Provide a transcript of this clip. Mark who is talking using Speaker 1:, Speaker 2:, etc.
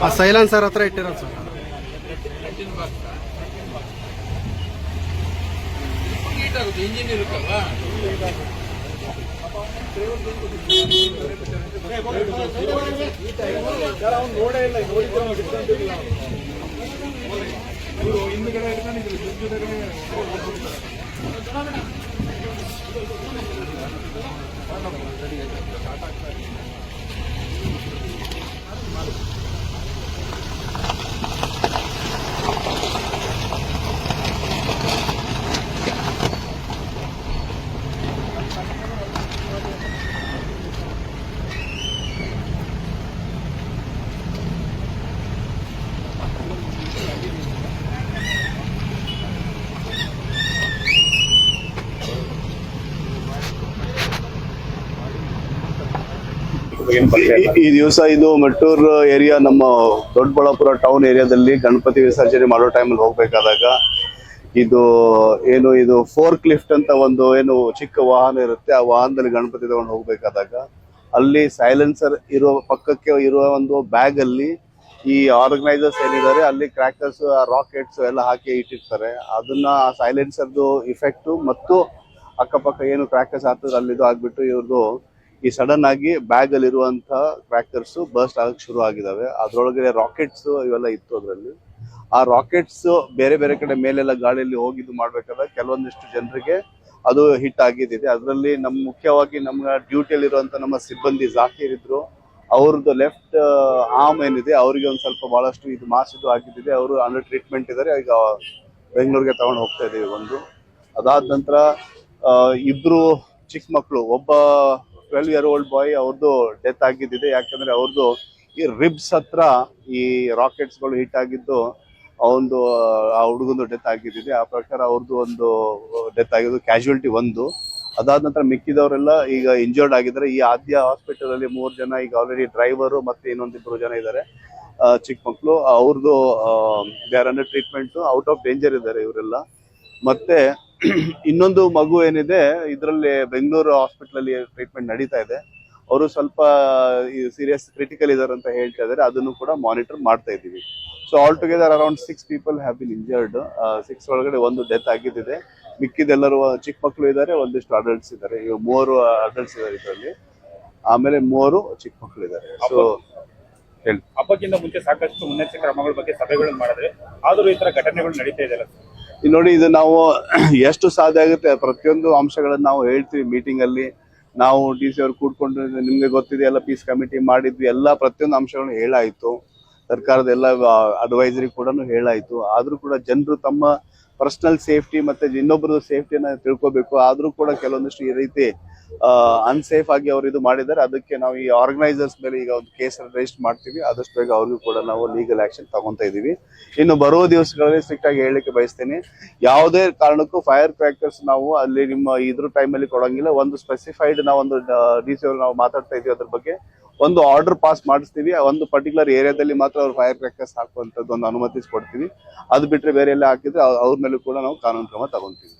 Speaker 1: ಆ ಸೈಲೆನ್ಸರ್ ಹತ್ರ ಇಟ್ಟಿರೋದು sir.
Speaker 2: Engine ಇರುತ್ತಲ್ವಾ
Speaker 3: ಅವ್ನು ನೋಡೇ ಇಲ್ಲ
Speaker 4: ಈ- ದಿವಸ ಇದು ಮೆಟ್ಟೂರ್ ಏರಿಯಾ ನಮ್ಮ ದೊಡ್ಡಬಳ್ಳಾಪುರ ಟೌನ್ ಏರಿಯಾದಲ್ಲಿ ಗಣಪತಿ ವಿಸರ್ಜನೆ ಮಾಡೋ ಟೈಮಲ್ಲಿ ಹೋಗ್ಬೇಕಾದಾಗ ಇದು ಏನು ಇದು ಫೋರ್ಕ್ ಲಿಫ್ಟ್ ಅಂತ ಒಂದು ಏನು ಚಿಕ್ಕ ವಾಹನ ಇರುತ್ತೆ, ಆ ವಾಹನದಲ್ಲಿ ಗಣಪತಿ ತಗೊಂಡು ಹೋಗ್ಬೇಕಾದಾಗ ಅಲ್ಲಿ ಸೈಲೆನ್ಸರ್ ಇರುವ ಪಕ್ಕಕ್ಕೆ ಇರುವ ಒಂದು ಬ್ಯಾಗ್ ಅಲ್ಲಿ ಈ ಆರ್ಗನೈಸರ್ಸ್ ಏನಿದ್ದಾರೆ ಅಲ್ಲಿ ಕ್ರ್ಯಾಕರ್ಸ್ ರಾಕೆಟ್ಸ್ ಎಲ್ಲ ಹಾಕಿ ಇಟ್ಟಿರ್ತಾರೆ. ಅದನ್ನ ಸೈಲೆನ್ಸರ್ದು ಇಫೆಕ್ಟ್ ಮತ್ತು ಅಕ್ಕಪಕ್ಕ ಏನು ಕ್ರ್ಯಾಕರ್ಸ್ ಆಗ್ತದೆ ಅಲ್ಲಿದು ಆಗ್ಬಿಟ್ಟು ಇವ್ರದ್ದು ಈ ಸಡನ್ ಆಗಿ ಬ್ಯಾಗ್ ಅಲ್ಲಿ ಇರುವಂತಹ ಕ್ರ್ಯಾಕರ್ಸ್ ಬರ್ಸ್ಟ್ ಆಗಕ್ಕೆ ಶುರು ಆಗಿದಾವೆ. ಅದ್ರೊಳಗಡೆ ರಾಕೆಟ್ಸ್ ಇವೆಲ್ಲ ಇತ್ತು ಅದರಲ್ಲಿ. ಆ ರಾಕೆಟ್ಸ್ ಬೇರೆ ಬೇರೆ ಕಡೆ ಮೇಲೆಲ್ಲ ಗಾಳಿಯಲ್ಲಿ ಹೋಗಿದ್ದು ಮಾಡ್ಬೇಕಾದ್ರೆ ಕೆಲವೊಂದಿಷ್ಟು ಜನರಿಗೆ ಅದು ಹಿಟ್ ಆಗಿದ್ದಿದೆ. ಅದರಲ್ಲಿ ನಮ್ಮ ಮುಖ್ಯವಾಗಿ ನಮ್ಮ ಡ್ಯೂಟಿಯಲ್ಲಿ ಇರುವಂತ ನಮ್ಮ ಸಿಬ್ಬಂದಿ ಜಾಕೀರ್ ಇದ್ರು. ಅವ್ರದ್ದು ಲೆಫ್ಟ್ ಆರ್ಮ್ ಏನಿದೆ, ಅವರಿಗೆ ಒಂದು ಸ್ವಲ್ಪ ಬಹಳಷ್ಟು ಇದು ಮಾಸಿದ್ದು ಆಗಿದ್ದಿದೆ. ಅವರು ಅಂಡರ್ ಟ್ರೀಟ್ಮೆಂಟ್ ಇದ್ದಾರೆ. ಈಗ ಬೆಂಗಳೂರಿಗೆ ತಗೊಂಡು ಹೋಗ್ತಾ ಇದೀವಿ ಒಂದು ಅದಾದ ನಂತರ ಇಬ್ರು ಚಿಕ್ಕ ಮಕ್ಕಳು ಒಬ್ಬ ಟ್ವೆಲ್ವ್ ಇಯರ್ ಓಲ್ಡ್ ಬಾಯ್ ಅವ್ರದ್ದು ಡೆತ್ ಆಗಿದ್ದಿದೆ. ಯಾಕಂದ್ರೆ ಅವ್ರದ್ದು ಈ ರಿಬ್ಸ್ ಹತ್ರ ಈ ರಾಕೆಟ್ಸ್ಗಳು ಹಿಟ್ ಆಗಿದ್ದು ಅವನದು ಆ ಹುಡುಗಂದು ಡೆತ್ ಆಗಿದ್ದಿದೆ. ಆ ಪ್ರಕಾರ ಅವ್ರದ್ದು ಒಂದು ಡೆತ್ ಆಗಿದ್ದು ಕ್ಯಾಶುಯಾಲಿಟಿ ಒಂದು. ಅದಾದ ನಂತರ ಮಿಕ್ಕಿದವರೆಲ್ಲ ಈಗ ಇಂಜರ್ಡ್ ಆಗಿದ್ದಾರೆ. ಈ ಆದ್ಯ ಹಾಸ್ಪಿಟಲ್ ಅಲ್ಲಿ ಮೂರು ಜನ, ಈಗ ಆಲ್ರೆಡಿ ಡ್ರೈವರು ಮತ್ತೆ ಇನ್ನೊಂದಿಬ್ರು ಜನ ಇದ್ದಾರೆ. ಚಿಕ್ಕ ಮಕ್ಕಳು ಅವ್ರದ್ದು ಬೇರೆ ಟ್ರೀಟ್ಮೆಂಟ್ ಔಟ್ ಆಫ್ ಡೇಂಜರ್ ಇದ್ದಾರೆ ಇವರೆಲ್ಲ. ಮತ್ತೆ ಇನ್ನೊಂದು ಮಗು ಏನಿದೆ ಇದರಲ್ಲಿ ಬೆಂಗಳೂರು ಹಾಸ್ಪಿಟಲ್ ಅಲ್ಲಿ ಟ್ರೀಟ್ಮೆಂಟ್ ನಡೀತಾ ಇದೆ. ಅವರು ಸ್ವಲ್ಪ ಸೀರಿಯಸ್ ಕ್ರಿಟಿಕಲ್ ಇದಾರೆ ಅಂತ ಹೇಳ್ತಾ ಇದ್ದಾರೆ. ಅದನ್ನು ಕೂಡ ಮಾನಿಟರ್ ಮಾಡ್ತಾ ಇದ್ದೀವಿ. So all together around six people have been injured six ಒಳಗಡೆ ಒಂದು ಡೆತ್ ಆಗಿದ್ದಿದೆ. ಮಿಕ್ಕಿದೆಲ್ಲರೂ ಚಿಕ್ಕ ಮಕ್ಕಳು ಇದ್ದಾರೆ ಒಂದಿಷ್ಟು ಅಡಲ್ಟ್ಸ್ ಇದ್ದಾರೆ. ಈಗ ಮೂವರು ಅಡಲ್ಟ್ಸ್ ಇದ್ದಾರೆ ಇದರಲ್ಲಿ. ಆಮೇಲೆ ಮೂವರು ಚಿಕ್ಕ ಮಕ್ಕಳು ಇದ್ದಾರೆ. ಸೊ
Speaker 3: ಹಬ್ಬಕ್ಕಿಂತ ಮುಂಚೆ ಸಾಕಷ್ಟು ಮುನ್ನೆಚ್ಚರಿಕೆ ಕ್ರಮಗಳ ಬಗ್ಗೆ ಸಭೆಗಳನ್ನು ಮಾಡಿದ್ರೆ ಆದರೂ ಈ ತರ ಘಟನೆಗಳು ನಡೀತಾ ಇದೆಯಲ್ಲ?
Speaker 4: ಇಲ್ಲಿ ನೋಡಿ, ಇದು ನಾವು ಎಷ್ಟು ಸಾಧ್ಯ ಆಗುತ್ತೆ? ಪ್ರತಿಯೊಂದು ಅಂಶಗಳನ್ನು ನಾವು ಹೇಳ್ತೀವಿ ಮೀಟಿಂಗ್ ಅಲ್ಲಿ. ನಾವು ಡಿ ಸಿ ಅವ್ರು ಕೂಡ್ಕೊಂಡು ನಿಮ್ಗೆ ಗೊತ್ತಿದೆ, ಎಲ್ಲ ಪೀಸ್ ಕಮಿಟಿ ಮಾಡಿದ್ವಿ, ಎಲ್ಲ ಪ್ರತಿಯೊಂದು ಅಂಶಗಳನ್ನು ಹೇಳಾಯಿತು. ಸರ್ಕಾರದ ಎಲ್ಲ ಅಡ್ವೈಸರಿ ಕೂಡ ಹೇಳಾಯಿತು. ಆದ್ರೂ ಕೂಡ ಜನರು ತಮ್ಮ ಪರ್ಸನಲ್ ಸೇಫ್ಟಿ ಮತ್ತೆ ಇನ್ನೊಬ್ಬರದ್ದು ಸೇಫ್ಟಿನ ತಿಳ್ಕೊಬೇಕು. ಆದ್ರೂ ಕೂಡ ಕೆಲವೊಂದಿಷ್ಟು ಈ ರೀತಿ ಅನ್ಸೇಫ್ ಆಗಿ ಅವ್ರು ಇದು ಮಾಡಿದ್ದಾರೆ. ಅದಕ್ಕೆ ನಾವು ಈ ಆರ್ಗನೈಸರ್ಸ್ ಮೇಲೆ ಈಗ ಒಂದು ಕೇಸ್ ರಿಜಿಸ್ಟರ್ ಮಾಡ್ತೀವಿ. ಆದಷ್ಟು ಬೇಗ ಅವ್ರಿಗೂ ಕೂಡ ನಾವು ಲೀಗಲ್ ಆಕ್ಷನ್ ತಗೊತಾ ಇದೀವಿ. ಇನ್ನು ಬರುವ ದಿವಸಗಳಲ್ಲಿ ಸ್ಟ್ರಿಕ್ಟ್ ಆಗಿ ಹೇಳಲಿಕ್ಕೆ ಬಯಸ್ತೇನೆ. ಯಾವುದೇ ಕಾರಣಕ್ಕೂ ಫೈರ್ ಕ್ರ್ಯಾಕರ್ಸ್ ನಾವು ಅಲ್ಲಿ ನಿಮ್ಮ ಇದ್ರ ಟೈಮಲ್ಲಿ ಕೊಡಂಗಿಲ್ಲ. ಒಂದು ಸ್ಪೆಸಿಫೈಡ್ ನಾವು ಒಂದು ಡಿ ಸಿ ನಾವು ಮಾತಾಡ್ತಾ ಇದೀವಿ ಅದ್ರ ಬಗ್ಗೆ. ಒಂದು ಆರ್ಡರ್ ಪಾಸ್ ಮಾಡಿಸ್ತೀವಿ ಒಂದು ಪರ್ಟಿಕ್ಯುಲರ್ ಏರಿಯಾದಲ್ಲಿ ಮಾತ್ರ ಅವ್ರು ಫೈರ್ ಕ್ರ್ಯಾಕರ್ಸ್ ಹಾಕುವಂಥದ್ದು ಒಂದು ಅನುಮತಿಸಿ ಕೊಡ್ತೀವಿ ಅದು ಬಿಟ್ರೆ ಬೇರೆ ಎಲ್ಲ ಹಾಕಿದ್ರೆ ಅವ್ರ ಮೇಲೂ ಕೂಡ ನಾವು ಕಾನೂನು ಕ್ರಮ ತಗೊಂತೀವಿ.